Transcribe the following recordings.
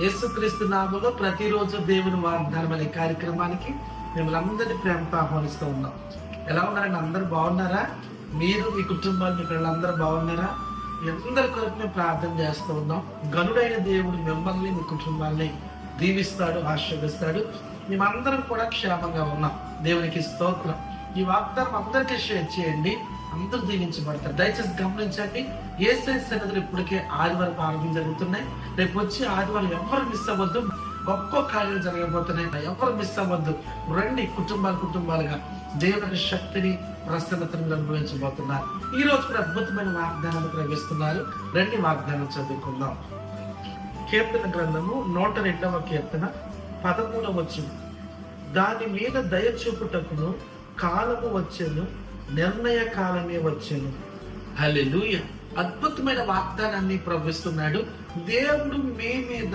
యేసుక్రీస్తు నామలో ప్రతిరోజు దేవుని వాగ్దానం అనే కార్యక్రమానికి మిమ్మల్ని అందరినీ ప్రేమతో ఆహ్వానిస్తూ ఉన్నాం. ఎలా ఉన్నారండి? అందరు బాగున్నారా? మీరు మీ కుటుంబాలు మీ పిల్లలందరూ బాగున్నారా? మీ అందరి కొరకు మేము ప్రార్థన చేస్తూ ఉన్నాం. గనుడైన దేవుడు మిమ్మల్ని మీ కుటుంబాల్ని దీవిస్తాడు ఆశీర్వదిస్తాడు. మేమందరం కూడా క్షేమంగా ఉన్నాం. దేవునికి స్తోత్రం. ఈ వాగ్దానం అందరికీ షేర్ చేయండి. అందరూ దీవించబడతారు. దయచేసి గమనించండి. ఏసై సన్నిధులు ఇప్పటికే ఆదివారం ఆరంభం జరుగుతున్నాయి. రేపు వచ్చి ఆదివారం ఎవరు మిస్ అవ్వద్దు. గొప్ప కార్యాలు జరగబోతున్నాయి. ఎవరు మిస్ అవ్వద్దు. రండి కుటుంబాలు కుటుంబాలుగా దేవుని శక్తిని ప్రసన్నతను అనుభవించబోతున్నారు. ఈ రోజు కూడా అద్భుతమైన వాగ్దానాలు ప్రవేశిస్తున్నారు. రండి వాగ్దానం చదువుకుందాం. కీర్తన గ్రంథము నూట రెండవ కీర్తన పదమూడవ వచ్చింది దాని మీద దయ చూపుటకును కాలము వచ్చేను నిర్ణయ కాలమే వచ్చేను. హలెలుయ అద్భుతమైన వాగ్దానాన్ని ప్రవహిస్తున్నాడు. దేవుడు మీ మీద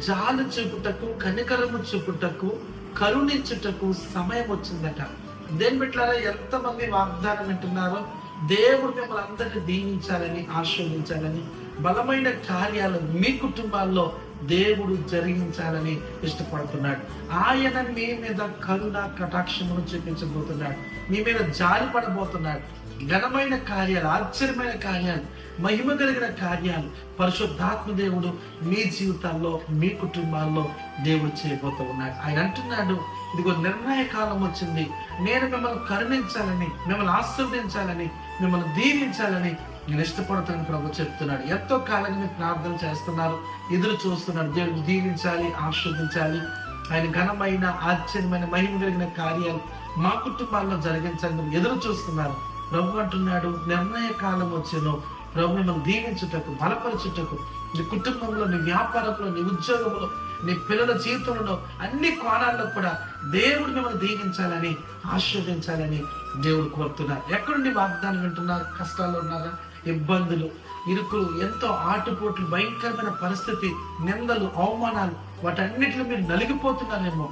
జాలు చూపుటకు కనికరము చూపుటకు కరుణించుటకు సమయం వచ్చిందట. దేని బిడ్డలారా ఎంతమంది వాగ్దానం వింటున్నారో దేవుడు మిమ్మల్ని అందరినీ దీవించాలని ఆశీర్వదించాలని బలమైన కార్యాలు మీ కుటుంబాల్లో దేవుడు జరిగించాలని ఇష్టపడుతున్నాడు. ఆయన మీ మీద కరుణ కటాక్షమును చూపించబోతున్నాడు. మీ మీద జాలి పడబోతున్నాడు ఘనమైన కార్యాలు ఆశ్చర్యమైన కార్యాలు మహిమ కలిగిన కార్యాలు పరిశుద్ధాత్మ దేవుడు మీ జీవితాల్లో మీ కుటుంబాల్లో దేవుడు చేయబోతూ ఉన్నాడు. ఆయన అంటున్నాడు ఇదిగో నిర్ణయ కాలం వచ్చింది. నేను మిమ్మల్ని కరుణించాలని మిమ్మల్ని ఆశీర్వదించాలని మిమ్మల్ని దీవించాలని నేను ఇష్టపడతాను ప్రభు చెప్తున్నాడు. ఎంతో కాలంగా మీరు ప్రార్థన చేస్తున్నారు ఎదురు చూస్తున్నాడు దేవుడు దీవించాలి ఆస్వాదించాలి ఆయన ఘనమైన ఆశ్చర్యమైన మహిమ కలిగిన కార్యాలు మా కుటుంబాల్లో జరిగించాలని ఎదురు చూస్తున్నారు. ప్రభు అంటున్నాడు నిర్ణయ కాలం వచ్చేను ప్రభు మిమ్మల్ని దీవించుటకు బలపరచుటకు నీ కుటుంబంలో నీ వ్యాపారంలో నీ ఉద్యోగంలో నీ పిల్లల జీవితంలో అన్ని కోణాల్లో కూడా దేవుడు మిమ్మల్ని దీవించాలని ఆశీర్వదించాలని దేవుడు కోరుతున్నారు. ఎక్కడుండి వాగ్దానం వింటున్నారు? కష్టాలు ఉన్నారా? ఇబ్బందులు ఇరుకులు ఎంతో ఆటుపోట్లు భయంకరమైన పరిస్థితి నిందలు అవమానాలు వాటన్నిటిలో మీరు నలిగిపోతున్నారేమో.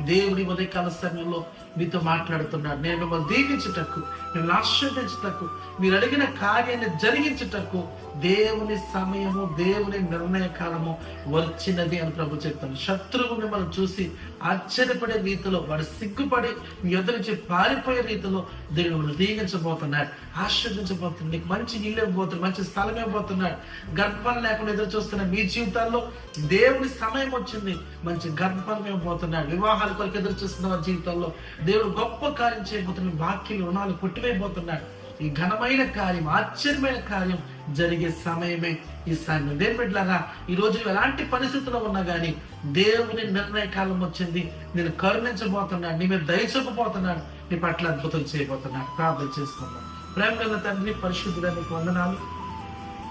దేవుడి ఉదయకాల సమయంలో మీతో మాట్లాడుతున్నాడు నేను మిమ్మల్ని దీవించుటకు మిమ్మల్ని ఆశీర్వదించుటకు మీరు అడిగిన కార్యాన్ని జరిగించుటకు దేవుని సమయము దేవుని నిర్ణయ కాలము వచ్చినది అని ప్రభు చెప్తాను శత్రువు మిమ్మల్ని చూసి ఆశ్చర్యపడే రీతిలో వాడు సిగ్గుపడి మీ ఎదురు నుంచి పారిపోయే రీతిలో దేవుడు మిమ్మల్ని దీవించబోతున్నాడు. ఆశీర్వదించబోతున్నాడు. నీకు మంచి ఇల్లు ఇవ్వబోతున్నాడు మంచి స్థలం ఇవ్వబోతున్నాడు. గర్భం లేకుండా ఎదురు చూస్తున్న మీ జీవితాల్లో దేవుని సమయం వచ్చింది. మంచి గర్భం ఇవ్వబోతున్నాడు. వివాహాల కొరకు ఎదురు చూస్తున్న జీవితాల్లో దేవుడు గొప్ప కార్యం చేయబోతున్నాడు వాక్యం రుణాలు కొట్టివేయబోతున్నాడు. ఈ ఘనమైన కార్యం ఆశ్చర్యమైన కార్యం జరిగే సమయమే. ఈ సమయం దేని బిడ్డలారా ఈ రోజు ఎలాంటి పరిస్థితుల్లో ఉన్నా కానీ దేవుని నిర్ణయ కాలం వచ్చింది. నేను కరుణించబోతున్నాడు నీ మీద దయచకపోతున్నాడు నీ పట్ల అద్భుతం చేయబోతున్నాడు ప్రార్థన చేసుకుందాం. ప్రేమ గల తండ్రి పరిశుద్ధుడ నీకు వందనాలు.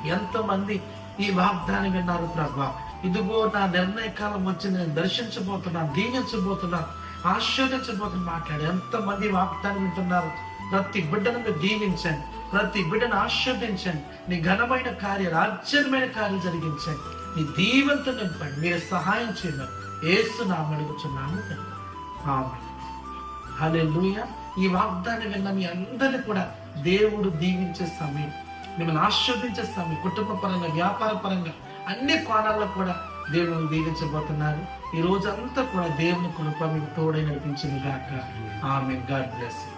ఎంతమంది ఈ వాగ్దానం విన్నారు ప్రభా. ఇదిగో నా నిర్ణయ కాలం వచ్చింది నేను దర్శించబోతున్నా దీవించబోతున్నాను. ఆశీర్వదించబోతున్నా మాట్లాడి ఎంతమంది వాగ్దానం వింటున్నారు? ప్రతి బిడ్డను మీరు దీవించండి. ప్రతి బిడ్డను ఆశీర్వదించండి నీ ఘనమైన కార్యాలు ఆశ్చర్యమైన కార్యం జరిగించండి. నీ దీవంతో నింపండి. మీరు సహాయం చేయండి. అడుగుతున్నాను నామ అదే లూయ ఈ వాగ్దానం విన్న మీ అందరిని కూడా దేవుడు దీవించే సమయం మిమ్మల్ని ఆస్వాదించే సమయం కుటుంబ పరంగా వ్యాపార పరంగా అన్ని కోణాల్లో కూడా దేవుని దీవించబోతున్నారు. ఈ రోజు అంతా కూడా దేవుని కృప మీకు తోడై నడిపించింది గాక. ఆమె గాడ్ బ్లెస్